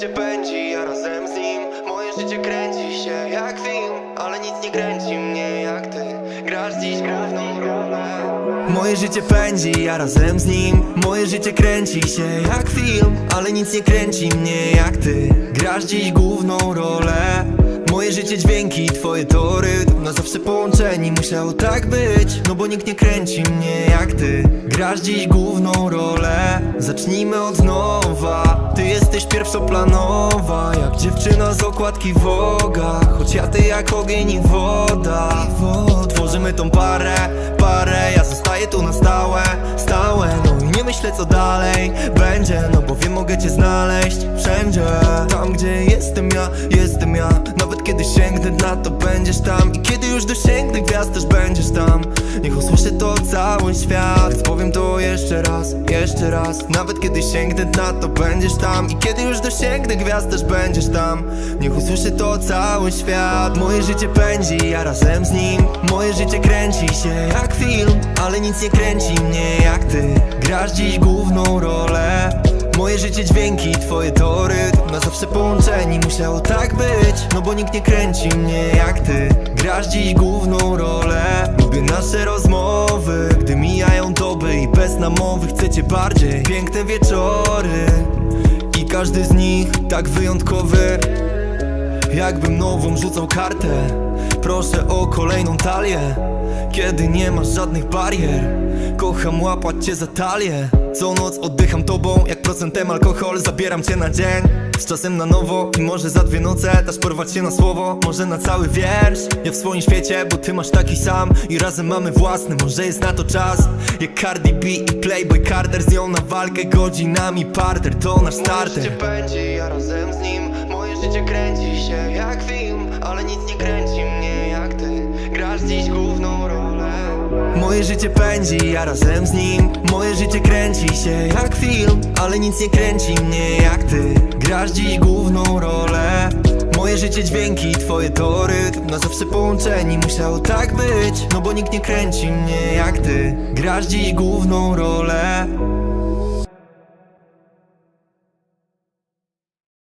życie pędzi, ja razem z nim. Moje życie kręci się jak film Ale nic nie kręci mnie jak ty. Grasz dziś główną rolę Moje życie pędzi, ja razem z nim. Moje życie kręci się jak film Ale nic nie kręci mnie jak ty. Grasz dziś główną rolę. Moje życie dźwięki, twoje to rytm Na zawsze połączeni musiało tak być. No bo nikt nie kręci mnie jak ty. Grasz dziś główną rolę. Zacznijmy od nowa jesteś pierwszoplanowa Jak dziewczyna z okładki Woga Choć ja ty jak ogień i woda. Tworzymy tą parę, parę. Ja zostaję tu na stałe, stałe. No i nie myślę co dalej będzie No bo wiem mogę cię znaleźć wszędzie. Tam gdzie jestem ja, jestem ja. Nawet kiedy sięgnę na to będziesz tam. I kiedy już dosięgnę gwiazd też będziesz tam. Niech usłyszy to cały świat. Więc powiem to jeszcze raz, jeszcze raz. Nawet kiedy sięgnę na to będziesz tam. I kiedy już dosięgnę gwiazd też będziesz tam. Niech usłyszy to cały świat. Moje życie pędzi, ja razem z nim. Moje życie kręci się jak film Ale nic nie kręci mnie jak ty. Grasz dziś główną rolę Moje życie dźwięki, twoje to rytm Na zawsze połączeni. Musiało tak być No bo nikt nie kręci mnie jak ty. Grasz dziś główną rolę Lubię nasze rozmowy. Gdy mijają doby i bez namowy Chcecie bardziej. Piękne wieczory I każdy z nich tak wyjątkowy. Jakbym nową rzucał kartę Proszę o kolejną talię. Kiedy nie masz żadnych barier Kocham łapać cię za talię Co noc oddycham tobą Jak procentem alkohol. Zabieram cię na dzień Z czasem na nowo I może za dwie noce Dasz porwać się na słowo. Może na cały wiersz Ja w swoim świecie Bo ty masz taki sam. I razem mamy własny Może jest na to czas. Jak Cardi B i Playboy Carter Z nią na walkę godzinami parter. To nasz starter. życie pędzi, ja razem z nim. Moje życie kręci się jak film Ale nic nie kręci mnie. Jak ty Grasz dziś główną rolę Moje życie pędzi, ja razem z nim. Moje życie kręci się jak film Ale nic nie kręci mnie jak ty. Grasz dziś główną rolę. Moje życie dźwięki, twoje to rytm Na zawsze połączeni musiało tak być. No bo nikt nie kręci mnie jak ty. Grasz dziś główną rolę